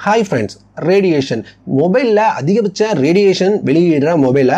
Hi friends radiation மொபைலில் அதிகபட்ச radiation வெளியிடுற மொபைலை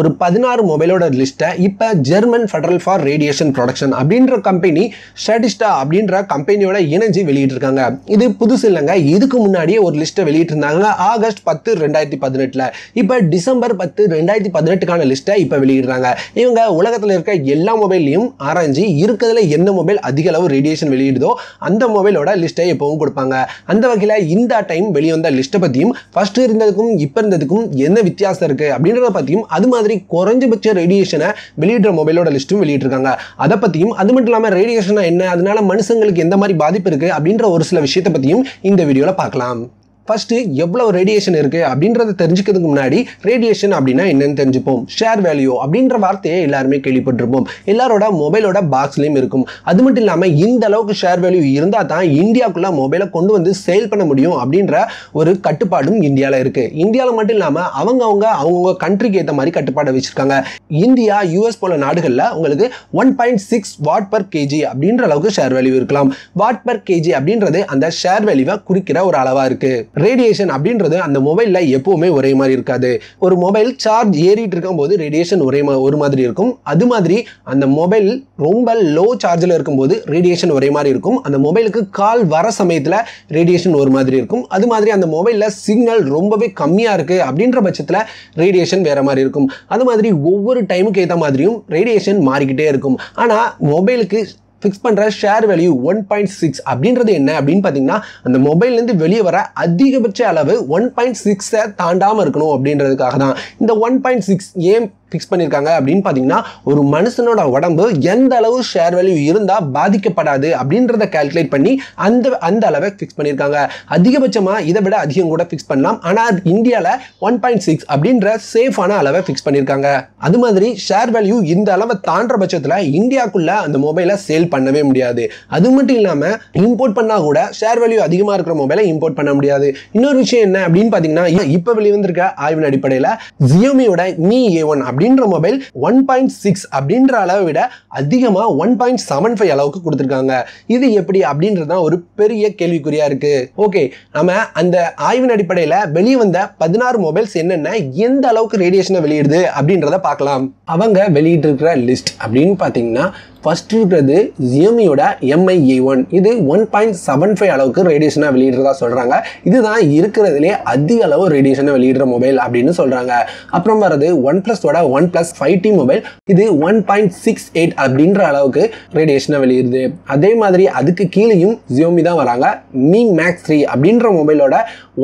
ஒரு பதினாறு மொபைலோட லிஸ்ட்டை இப்போ German federal for radiation protection அப்படின்ற கம்பெனி ஸ்டாட்டிஸ்டா அப்படின்ற கம்பெனியோட இணைஞ்சு வெளியிட்டிருக்காங்க. இது புதுசு இல்லைங்க. இதுக்கு முன்னாடியே ஒரு லிஸ்ட்டை வெளியிட்டிருந்தாங்க. ஆகஸ்ட் பத்து ரெண்டாயிரத்தி பதினெட்டில். இப்போ டிசம்பர் பத்து ரெண்டாயிரத்தி பதினெட்டுக்கான லிஸ்ட்டை இப்போ வெளியிடுறாங்க. இவங்க உலகத்தில் இருக்க எல்லா மொபைல்லையும் ஆராய்ஞ்சு இருக்கிறதுல என்ன மொபைல் அதிக அளவு ரேடியேஷன் வெளியிடுதோ அந்த மொபைலோட லிஸ்ட்டை எப்பவும் கொடுப்பாங்க. அந்த வகையில் இந்த டைம் வெளிவந்த லிஸ்ட்டை பற்றியும் ஃபஸ்ட்டு இருந்ததுக்கும் இப்போ இருந்ததுக்கும் என்ன வித்தியாசம் இருக்குது அப்படின்றத பற்றியும் அது மாதிரி குறைஞ்சபட்ச ரேடியேஷனை வெளியிடுற மொபைலோட லிஸ்ட்டும் வெளியிட்டிருக்காங்க. அதை பற்றியும் அது மட்டும் இல்லாமல் ரேடியேஷன் என்ன அதனால மனுஷங்களுக்கு எந்த மாதிரி பாதிப்பு இருக்குது அப்படின்ற ஒரு சில விஷயத்தை பற்றியும் இந்த வீடியோவில் பார்க்கலாம். ஃபஸ்ட்டு எவ்வளோ ரேடியேஷன் இருக்குது அப்படின்றத தெரிஞ்சுக்கிறதுக்கு முன்னாடி ரேடியேஷன் அப்படின்னா என்னென்னு தெரிஞ்சுப்போம். ஷேர் வேல்யூ அப்படின்ற வார்த்தையை எல்லாருமே கேள்விப்பட்டிருப்போம். எல்லாரோட மொபைலோட பாக்ஸ்லேயும் இருக்கும். அது மட்டும் இல்லாமல் இந்த அளவுக்கு ஷேர் வேல்யூ இருந்தால் தான் இந்தியாவுக்குள்ளே மொபைலை கொண்டு வந்து சேல் பண்ண முடியும் அப்படின்ற ஒரு கட்டுப்பாடும் இந்தியாவில் இருக்குது இந்தியாவில் மட்டும் இல்லாமல் அவங்கவுங்க அவங்கவுங்க கண்ட்ரிக்கு ஏற்ற மாதிரி கட்டுப்பாடை வச்சுருக்காங்க. இந்தியா யூஎஸ் போல நாடுகளில் உங்களுக்கு one point six watt per KG அப்படின்ற அளவுக்கு ஷேர் வேல்யூ இருக்கலாம். வாட் பர் கேஜி அப்படின்றது அந்த ஷேர் வேல்யூவை குறிக்கிற ஒரு அளவாக இருக்குது ரேடியேஷன் அப்படின்றது அந்த மொபைலில் எப்போவுமே ஒரே மாதிரி இருக்காது. ஒரு மொபைல் சார்ஜ் ஏறிட்டு இருக்கும்போது ரேடியேஷன் ஒரே மா- ஒரு மாதிரி இருக்கும். அது மாதிரி அந்த மொபைல் ரொம்ப லோ சார்ஜில் இருக்கும்போது ரேடியேஷன் ஒரே மாதிரி இருக்கும். அந்த மொபைலுக்கு கால் வர சமயத்தில் ரேடியேஷன் ஒரு மாதிரி இருக்கும். அது மாதிரி அந்த மொபைலில் சிக்னல் ரொம்பவே கம்மியாக இருக்குது அப்படின்ற பட்சத்தில் ரேடியேஷன் வேறு மாதிரி இருக்கும். அது மாதிரி ஒவ்வொரு டைமுக்கு ஏற்ற மாதிரியும் ரேடியேஷன் மாறிக்கிட்டே இருக்கும். ஆனால் மொபைலுக்கு ஃபிக்ஸ் பண்ணுற share value one point six அப்படின்றது என்ன? அப்படின்னு பார்த்தீங்கன்னா அந்த மொபைல்லேருந்து வெளியே வர அதிகபட்ச அளவு ஒன் பாயிண்ட் சிக்ஸை தாண்டாமல் இருக்கணும் அப்படின்றதுக்காக தான் இந்த ஒன் பாயிண்ட் சிக்ஸ் ஏன் ஃபிக்ஸ் பண்ணியிருக்காங்க அப்படின்னு பார்த்தீங்கன்னா ஒரு மனுஷனோட உடம்பு எந்த அளவு ஷேர் வேல்யூ இருந்தால் பாதிக்கப்படாது அப்படின்றத கால்குலேட் பண்ணி அந்த அந்த அளவை ஃபிக்ஸ் பண்ணியிருக்காங்க அதிகபட்சமாக இதை விட அதிகம் கூட ஃபிக்ஸ் பண்ணலாம். ஆனால் இந்தியாவில் ஒன் பாயிண்ட் சிக்ஸ் அப்படின்ற சேஃபான அளவை ஃபிக்ஸ் பண்ணியிருக்காங்க அது மாதிரி ஷேர் வேல்யூ இந்த அளவை தாண்டுற பட்சத்தில் இந்தியாவுக்குள்ளே அந்த மொபைலை சேல் பண்ணவே முடியாது. அது மட்டும் இல்லாமல் இம்போர்ட் பண்ணால் கூட ஷேர் வேல்யூ அதிகமாக இருக்கிற மொபைலை இம்போர்ட் பண்ண முடியாது. இன்னொரு விஷயம் என்ன அப்படின்னு பார்த்தீங்கன்னா இப்போ வெளிவந்திருக்க ஆய்வின் அடிப்படையில் ஜியோமியோட மீ ஏ ஒன் அப்படின்ற மொபைல் ஒன் பாயிண்ட் சிக்ஸ் அப்படின்ற அளவை விட அதிகமாக ஒன் பாயிண்ட் செவன் ஃபைவ் அளவுக்கு கொடுத்துருக்காங்க. இது எப்படி அப்படின்றது தான் ஒரு பெரிய கேள்விக்குறியாக இருக்குது ஓகே நம்ம அந்த ஆய்வின் அடிப்படையில் வெளியே வந்த பதினாறு மொபைல்ஸ் என்னென்ன எந்த அளவுக்கு ரேடியேஷனை வெளியிடுது அப்படின்றத பார்க்கலாம். அவங்க வெளியிட்டிருக்கிற லிஸ்ட் அப்படின்னு பார்த்தீங்கன்னா ஃபர்ஸ்ட் இருக்கிறது ஜியோமியோட எம்ஐஏ ஒன் இது ஒன் பாயிண்ட் செவன் ஃபைவ் அளவுக்கு ரேடியேஷனை வெளியிடுறதா சொல்கிறாங்க இதுதான் இருக்கிறதுலே அதிக அளவு ரேடியேஷனை வெளியிடுற மொபைல் அப்படின்னு சொல்கிறாங்க அப்புறம் வர்றது one ப்ளஸோட one plus five T mobile இது ஒன் பாயிண்ட் சிக்ஸ் எயிட் அப்படின்ற அளவுக்கு ரேடியேஷனை வெளியிடுது. அதே மாதிரி அதுக்கு கீழேயும் ஜியோமி தான் வராங்க. மீ மேக்ஸ் த்ரீ அப்படின்ற மொபைலோட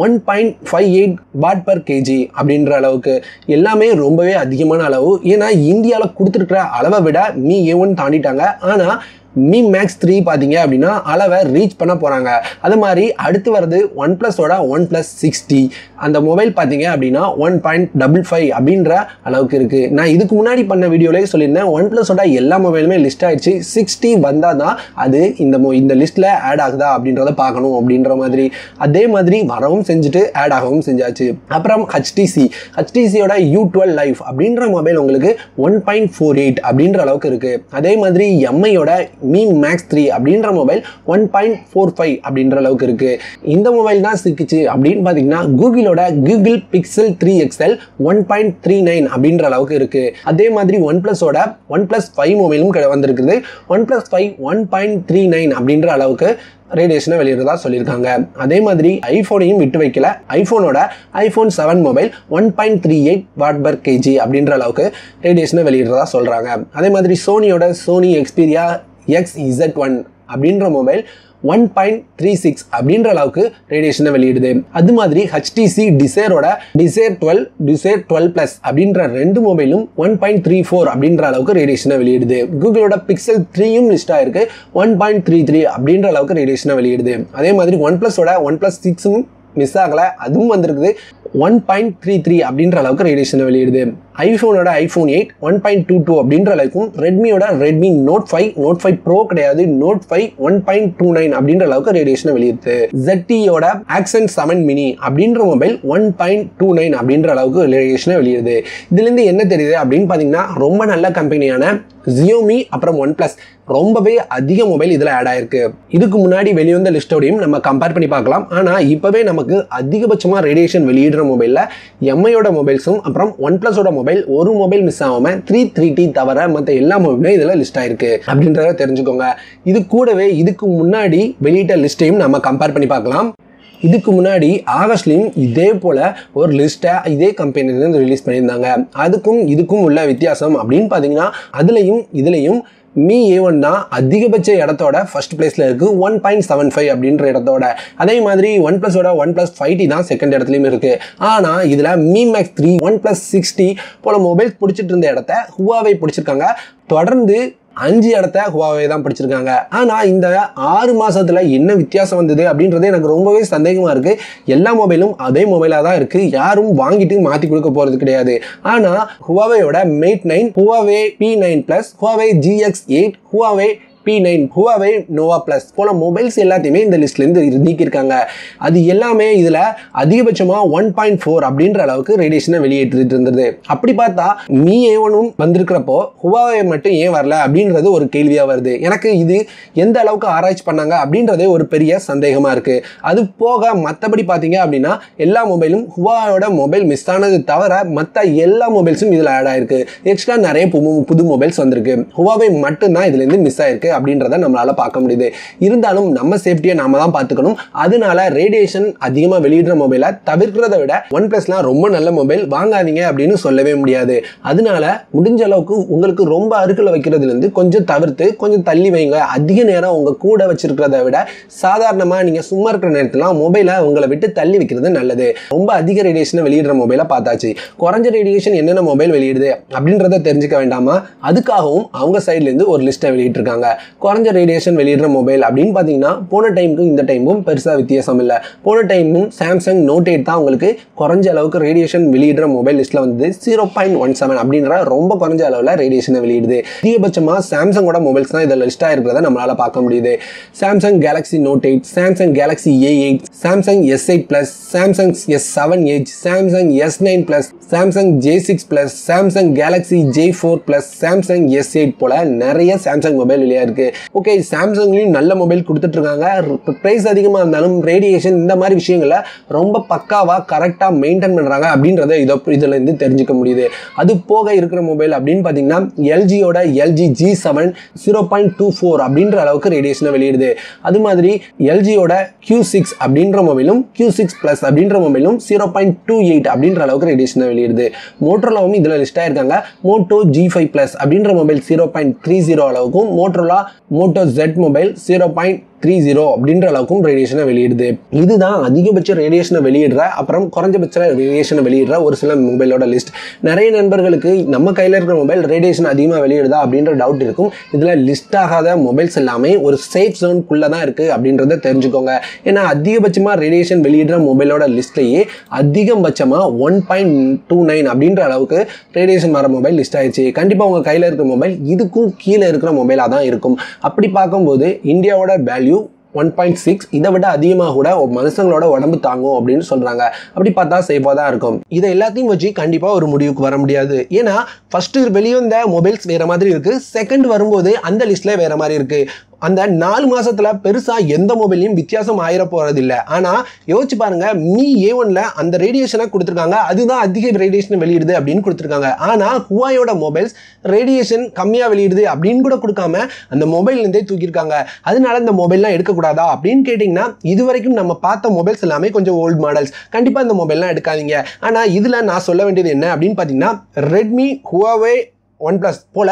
one point five eight watt per KG அப்படின்ற அளவுக்கு. எல்லாமே ரொம்பவே அதிகமான அளவு. ஏன்னா இந்தியாவில் கொடுத்துருக்கிற அளவை விட மீ ஏ ஒன் தாண்டிட்டாங்க. ஆனால் மீ மேக்ஸ் த்ரீ பார்த்தீங்க அப்படின்னா அளவை ரீச் பண்ண போகிறாங்க அது மாதிரி அடுத்து வர்றது ஒன் ப்ளஸோட ஒன் ப்ளஸ் சிக்ஸ்டி அந்த மொபைல் பார்த்தீங்க அப்படின்னா ஒன் பாயிண்ட் டபுள் ஃபைவ் அப்படின்ற அளவுக்கு இருக்குது நான் இதுக்கு முன்னாடி பண்ண வீடியோலேயே சொல்லியிருந்தேன் ஒன் ப்ளஸோட எல்லா மொபைலுமே லிஸ்ட் ஆயிடுச்சு. சிக்ஸ்டி வந்தால் தான் அது இந்த மொ இந்த லிஸ்ட்டில் ஆட் ஆகுதா அப்படின்றத பார்க்கணும் அப்படின்ற மாதிரி. அதே மாதிரி வரவும் செஞ்சுட்டு ஆட் ஆகவும் செஞ்சாச்சு. அப்புறம் ஹச்டிசி ஹச்டிசியோட யூ டுவெல் லைஃப் அப்படின்ற மொபைல் உங்களுக்கு ஒன் பாயிண்ட் ஃபோர் எயிட் அப்படின்ற அளவுக்கு இருக்குது அதே மாதிரி எம்ஐயோட மீ மேக்ஸ் த்ரீ அப்படின்ற mobile one point four five அப்படின்ற அளவுக்கு இருக்குது இந்த மொபைல் தான் சிக்கிச்சு. அப்படின்னு பார்த்தீங்கன்னா கூகுளோட Google Pixel three XL one point three nine அப்படின்ற அளவுக்கு இருக்குது அதே மாதிரி ஒன் ப்ளஸோட ஒன் ப்ளஸ் ஃபைவ் மொபைலும் வந்திருக்குது. One plus five one point three nine அப்படின்ற அளவுக்கு ரேடியேஷனை வெளியிடுறதா சொல்லியிருக்காங்க. அதே மாதிரி ஐஃபோனையும் விட்டு வைக்கல. ஐஃபோனோட iPhone seven mobile one point three eight watt per KG அப்படின்ற அளவுக்கு ரேடியேஷனை வெளியிடுறதா சொல்கிறாங்க அதே மாதிரி சோனியோட Sony Xperia X Z one அப்படின்ற mobile one point three six அப்படின்ற அளவுக்கு ரேடியேஷனை வெளியிடுது. அது மாதிரி HTC டிசேரோட Desire twelve Desire twelve plus அப்படின்ற ரெண்டு மொபைலும் ஒன் பாயிண்ட் த்ரீ ஃபோர் அப்படின்ற அளவுக்கு ரேடியேஷனை வெளியிடுது. கூகுளோட பிக்சல் த்ரீயும் லிஸ்ட் ஆயிருக்கு. ஒன் பாயிண்ட் த்ரீ த்ரீ அப்படின்ற அளவுக்கு ரேடியேஷனை வெளியிடுது. அதே மாதிரி ஒன் ப்ளஸோட ஒன் ப்ளஸ் சிக்ஸும் மிஸ் ஆகலை. அதுவும் வந்திருக்குது. ஒன் பாயிண்ட் த்ரீ த்ரீ அப்படின்ற அளவுக்கு ரேடியேஷனை வெளியிடுது. ஐஃபோனோட iPhone eight one point two two அப்படின்ற அளவுக்கும் ரெட்மியோட Redmi Note five Note five Pro கிடையாது Note five one point two nine அப்படின்ற அளவுக்கு ரேடியேஷனை வெளியிடுது. ஜெட்டியோட ஆக்சன் செவன் மினி அப்படின்ற mobile one point two nine அப்படின்ற அளவுக்கு ரேடியேஷனை வெளியிடுது. இதுலேருந்து என்ன தெரியுது அப்படின்னு பார்த்தீங்கன்னா ரொம்ப நல்ல கம்பெனியான ஜியோமி அப்புறம் ஒன் பிளஸ் ரொம்பவே அதிக மொபைல் இதில் ஆட் ஆயிருக்கு. இதுக்கு முன்னாடி வெளிவந்த லிஸ்டோடையும் நம்ம கம்பேர் பண்ணி பார்க்கலாம். ஆனால் இப்போவே நமக்கு அதிகபட்சமாக ரேடியேஷன் வெளியிடுற மொபைலில் எம்ஐயோட மொபைல்ஸும் அப்புறம் ஒன் பிளஸோட மொபைல் ஒரு மொபைல் மிஸ் ஆகாமல் த்ரீ த்ரீ டி தவிர மற்ற எல்லா மொபைலும் இதில் லிஸ்ட் ஆயிருக்கு. அப்படின்றத தெரிஞ்சுக்கோங்க. இது கூடவே இதுக்கு முன்னாடி வெளியிட்ட லிஸ்ட்டையும் நம்ம கம்பேர் பண்ணி பார்க்கலாம். இதுக்கு முன்னாடி ஆகஸ்ட்லையும் இதே போல் ஒரு லிஸ்ட்டை இதே கம்பெனிலேருந்து ரிலீஸ் பண்ணியிருந்தாங்க. அதுக்கும் இதுக்கும் உள்ள வித்தியாசம் அப்படின்னு பார்த்தீங்கன்னா அதுலேயும் இதுலேயும் மீ ஏ ஒன் தான் அதிகபட்ச இடத்தோட ஃபர்ஸ்ட் பிளேஸில் இருக்குது ஒன் பாயிண்ட் செவன் ஃபைவ் அப்படின்ற இடத்தோட. அதே மாதிரி ஒன் ப்ளஸோட ஒன் ப்ளஸ் ஃபைவ் டி தான் செகண்ட் இடத்துலையும் இருக்குது ஆனால் இதில் Mi Max three one plus sixty போல் மொபைல்ஸ் பிடிச்சிட்டு இருந்த இடத்த ஹுவாவை பிடிச்சிருக்காங்க. தொடர்ந்து அஞ்சு இடத்த ஹுவாவே தான் பிடிச்சிருக்காங்க. ஆனால் இந்த ஆறு மாதத்தில் என்ன வித்தியாசம் வந்தது அப்படின்றது எனக்கு ரொம்பவே சந்தேகமாக இருக்குது எல்லா மொபைலும் அதே மொபைலாக தான் இருக்குது யாரும் வாங்கிட்டு மாற்றி கொடுக்க போகிறது கிடையாது. ஆனால் ஹுவாவேயோட Mate nine Huawei P nine plus Huawei GX eight Huawei P nine Huawei Nova plus போல மொபைல்ஸ் எல்லாத்தையுமே இந்த லிஸ்ட்லேருந்து நீக்கியிருக்காங்க. அது எல்லாமே இதில் அதிகபட்சமாக ஒன் பாயிண்ட் ஃபோர் அப்படின்ற அளவுக்கு ரேடியேஷனை வெளியேற்றிட்டு இருந்தது. அப்படி பார்த்தா மீ ஏவனும் வந்திருக்கிறப்போ ஹுவாவே மட்டும் ஏன் வரல அப்படின்றது ஒரு கேள்வியாக வருது. எனக்கு இது எந்த அளவுக்கு ஆராய்ச்சி பண்ணாங்க அப்படின்றதே ஒரு பெரிய சந்தேகமாக இருக்குது அது போக மற்றபடி பார்த்தீங்க அப்படின்னா எல்லா மொபைலும் ஹுவாவோட மொபைல் மிஸ் ஆனது தவிர மற்ற எல்லா மொபைல்ஸும் இதில் ஆட் ஆயிருக்கு. எக்ஸ்ட்ரா நிறைய புது புது மொபைல்ஸ் வந்திருக்கு. ஹுவாவே மட்டும்தான் இதுலேருந்து மிஸ் ஆயிருக்கு. அப்படின்றத நம்மளால பார்க்க முடியுது. இருந்தாலும் நம்ம சேஃப்டியை நாம தான் பார்த்துக்கணும். அதனால ரேடியேஷன் அதிகமாக வெளியிடுற மொபைலை தவிர்க்கிறத விட ஒன் பிளஸ்லாம் ரொம்ப நல்ல மொபைல் வாங்காதீங்க அப்படின்னு சொல்லவே முடியாது. அதனால முடிஞ்ச அளவுக்கு உங்களுக்கு ரொம்ப அருகில் வைக்கிறதுலேருந்து கொஞ்சம் தவிர்த்து கொஞ்சம் தள்ளி வைங்க. அதிக நேரம் உங்க கூட வச்சிருக்கிறத விட சாதாரணமாக நீங்கள் சும்மா இருக்கிற நேரத்தில் மொபைலை உங்களை விட்டு தள்ளி வைக்கிறது நல்லது. ரொம்ப அதிக ரேடியேஷனை வெளியிடுற மொபைலை பார்த்தாச்சு. குறைஞ்ச ரேடியேஷன் என்னென்ன மொபைல் வெளியிடுது அப்படின்றத தெரிஞ்சுக்க வேண்டாமா? அதுக்காகவும் அவங்க சைட்லேருந்து ஒரு லிஸ்ட்டை வெளியிட்டிருக்காங்க. குறைஞ்ச ரேடியேஷன் வெளியிடுற மொபைல் அப்படின்னு பார்த்தீங்கன்னா போன டைமுக்கும் இந்த டைமும் பெருசாக வித்தியாசம் இல்லை. போன டைமும் சாம்சங் நோட் எயிட் தான் உங்களுக்கு குறைஞ்ச அளவுக்கு ரேடியேஷன் வெளியிடுற மொபைல் லிஸ்ட்டில் வந்து ஜீரோ பாயிண்ட் ஒன் செவன் அப்படின்ற ரொம்ப குறைஞ்ச அளவில் ரேடியேஷனை வெளியிடுது. அதிகபட்சமாக சாம்சங்கோட மொபைல்ஸ் தான் இதில் லிஸ்ட்டாக இருக்கிறத நம்மளால் பார்க்க முடியுது. Samsung Galaxy Note eight Samsung Galaxy A eight Samsung S eight plus Samsung S seven eight Samsung S nine plus Samsung J six plus Samsung Galaxy J four plus Samsung S eight போல நிறைய Samsung mobile வெளியாக இருக்கு. Okay சாம்சங்லையும் நல்ல mobile கொடுத்துட்ருக்காங்க. Price அதிகமாக இருந்தாலும் radiation இந்த மாதிரி விஷயங்களை ரொம்ப பக்காவாக கரெக்டாக மெயின்டைன் பண்ணுறாங்க அப்படின்றத இதை இதுலேருந்து தெரிஞ்சுக்க முடியுது. அது போக இருக்கிற மொபைல் அப்படின்னு பார்த்தீங்கன்னா எல்ஜியோட LG G seven zero point two four அப்படின்ற அளவுக்கு ரேடியேஷனை வெளியிடுது. அது மாதிரி எல்ஜியோட கியூ சிக்ஸ் அப்படின்ற மொபைலும் கியூ சிக்ஸ் ப்ளஸ் அப்படின்ற மொபைலும் ஜீரோ பாயிண்ட் டூ எயிட் அப்படின்ற அளவுக்கு ரேடியேஷனை வெளியிடுது. மோட்டோலாவும் இதில் லிஸ்ட் ஆயிருக்காங்க மோட்டோ ஜி ஃபைவ் ப்ளஸ் அப்படின்ற mobile zero point three zero அளவுக்கும் Motorola Moto Z mobile zero point three zero அப்படின்ற அளவுக்கும் ரேடியேஷனை வெளியிடுது. இதுதான் அதிகபட்ச ரேடியேஷனை வெளியிடுற அப்புறம் குறைஞ்சபட்ச ரேடியேஷனை வெளியிடுற ஒரு சில மொபைலோட லிஸ்ட் நிறைய நண்பர்களுக்கு நம்ம கையில் இருக்கிற மொபைல் ரேடியேஷன் அதிகமாக வெளியிடுதா அப்படின்ற டவுட் இருக்கும். இதில் லிஸ்ட் ஆகாத மொபைல்ஸ் எல்லாமே ஒரு சேஃப் ஜோனுக்குள்ளே தான் இருக்குது அப்படின்றத தெரிஞ்சுக்கோங்க. ஏன்னா அதிகபட்சமாக ரேடியேஷன் வெளியிடுற மொபைலோட லிஸ்ட்லேயே அதிகபட்சமாக ஒன் பாயிண்ட் டூ நைன் அப்படின்ற அளவுக்கு ரேடியேஷன் வர மொபைல் லிஸ்ட் ஆயிடுச்சு. கண்டிப்பாக உங்கள் கையில் இருக்கிற மொபைல் இதுக்கும் கீழே இருக்கிற மொபைலாக தான் இருக்கும். அப்படி பார்க்கும்போது இந்தியாவோட வேல்யூ ஒன் பாயிண்ட் சிக்ஸ் இதை விட அதிகமாக கூட மனுஷங்களோட உடம்பு தாங்கும் அப்படின்னு சொல்கிறாங்க அப்படி பார்த்தா சேஃபாக தான் இருக்கும். இதை எல்லாத்தையும் வச்சு கண்டிப்பாக ஒரு முடிவுக்கு வர முடியாது. ஏன்னா ஃபஸ்ட்டு வெளியே வந்த மொபைல்ஸ் வேறு மாதிரி இருக்குது செகண்ட் வரும்போது அந்த லிஸ்ட்டில் வேறு மாதிரி இருக்குது அந்த நாலு மாதத்தில் பெருசாக எந்த மொபைலையும் வித்தியாசம் ஆயிர போகிறதில்ல ஆனால் யோசிச்சு பாருங்கள் மீ ஏ ஒனில் அந்த ரேடியேஷனை கொடுத்துருக்காங்க. அதுதான் அதிக ரேடியேஷன் வெளியிடுது அப்படின்னு கொடுத்துருக்காங்க. ஆனால் ஹுவாயோட மொபைல்ஸ் ரேடியேஷன் கம்மியாக வெளியிடுது அப்படின்னு கூட கொடுக்காம அந்த மொபைல்லேருந்தே தூக்கியிருக்காங்க. அதனால இந்த மொபைல்லாம் எடுக்கக்கூடாதா அப்படின்னு கேட்டிங்கன்னா இது வரைக்கும் நம்ம பார்த்த மொபைல்ஸ் எல்லாமே கொஞ்சம் ஓல்டு மாடல்ஸ் கண்டிப்பாக இந்த மொபைல்லாம் எடுக்காதீங்க. ஆனால் இதில் நான் சொல்ல வேண்டியது என்ன அப்படின்னு பார்த்தீங்கன்னா ரெட்மி ஹுவாவே ஒன் ப்ளஸ் போல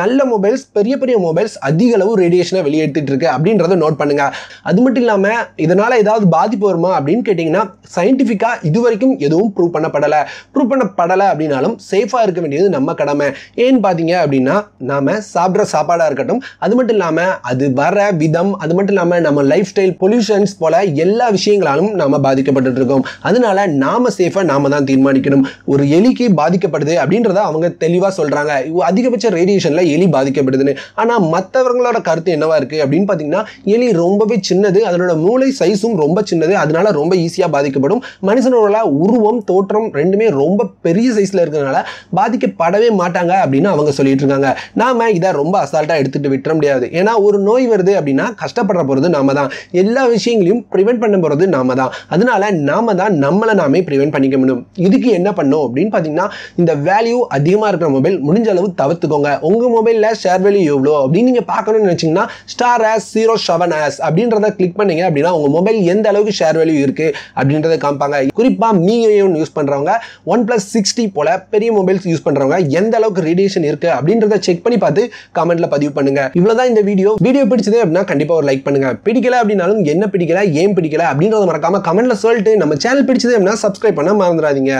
நல்ல மொபைல்ஸ் பெரிய பெரிய மொபைல்ஸ் அதிக அளவு ரேடியேஷனை வெளியேற்றிட்டு இருக்கு அப்படின்றத நோட் பண்ணுங்க. அது மட்டும் இல்லாமல் இதனால ஏதாவது பாதிப்பு வருமா அப்படின்னு கேட்டிங்கன்னா சயின்டிஃபிக்காக இது வரைக்கும் எதுவும் ப்ரூவ் பண்ணப்படலை. ப்ரூவ் பண்ணப்படலை அப்படின்னாலும் சேஃபாக இருக்க வேண்டியது நம்ம கடமை. ஏன்னு பார்த்தீங்க அப்படின்னா நாம சாப்பிட்ற சாப்பாடாக இருக்கட்டும் அது மட்டும் இல்லாமல் அது வர விதம் அது மட்டும் இல்லாமல் நம்ம லைஃப் ஸ்டைல் பொல்யூஷன்ஸ் போல எல்லா விஷயங்களாலும் நாம பாதிக்கப்பட்டு இருக்கோம். அதனால நாம சேஃபாக நாம தான் தீர்மானிக்கணும். ஒரு எலிக்கு பாதிக்கப்படுது அப்படின்றத அவங்க தெளிவாக சொல்றாங்க. அதிகபட்ச ரேடியேஷன்ல எலி பாதிக்கப்படுதுன்னு. ஆனால் மற்றவர்களோட கருத்து என்னவா இருக்கு அப்படின்னு பார்த்தீங்கன்னா எலி ரொம்பவே சின்னது அதனோட மூளை சைஸும் ரொம்ப சின்னது அதனால ரொம்ப ஈஸியாக பாதிக்கப்படும். மனுஷனோட உருவம் தோற்றம் ரெண்டுமே ரொம்ப பெரிய சைஸில் இருக்கிறதுனால பாதிக்கப்படவே மாட்டாங்க அப்படின்னு அவங்க சொல்லிட்டு இருக்காங்க. நாம இதை ரொம்ப அசால்ட்டாக எடுத்துட்டு விட்டுற முடியாது. ஏன்னா ஒரு நோய் வருது அப்படின்னா கஷ்டப்படுற போகிறது நாம தான். எல்லா விஷயங்களையும் ப்ரிவென்ட் பண்ண போகிறது நாம தான். அதனால நாம தான் நம்மளை நாமே ப்ரிவெண்ட் பண்ணிக்க முடியும். இதுக்கு என்ன பண்ணும் அப்படின்னு பார்த்தீங்கன்னா இந்த வேல்யூ அதிகமாக இருக்கிற மொபைல் முடிஞ்ச அளவு தவிர்த்துக்கோங்க. உங்கள் மொபைலில் ஷேர் வேல்யூ எவ்வளோ அப்படின்னு நீங்கள் பார்க்கணும்னு நினச்சிங்கன்னா star hash zero seven hash அப்படின்றத கிளிக் பண்ணீங்க அப்படின்னா உங்கள் மொபைல் எந்த அளவுக்கு ஷேர் வேல்யூ இருக்குது அப்படின்றத காமிப்பாங்க. குறிப்பாக மீயும் யூஸ் பண்ணுறவங்க ஒன் ப்ளஸ் சிக்ஸ்டி போல பெரிய மொபைல்ஸ் யூஸ் பண்ணுறவங்க எந்த அளவுக்கு ரேடியேஷன் இருக்குது அப்படின்றத செக் பண்ணி பார்த்து கமெண்ட்ல பதிவு பண்ணுங்க. இவ்வளவுதான் இந்த வீடியோ வீடியோ பிடிச்சது அப்படின்னா கண்டிப்பா ஒரு லைக் பண்ணுங்க. பிடிக்கல அப்படின்னாலும் என்ன பிடிக்கல ஏன் பிடிக்கல அப்படின்றத மறக்காம கமெண்ட்ல சொல்லிட்டு நம்ம சேனல் பிடிச்சது அப்படின்னா சப்ஸ்கிரைப் பண்ண மறந்துடாதீங்க.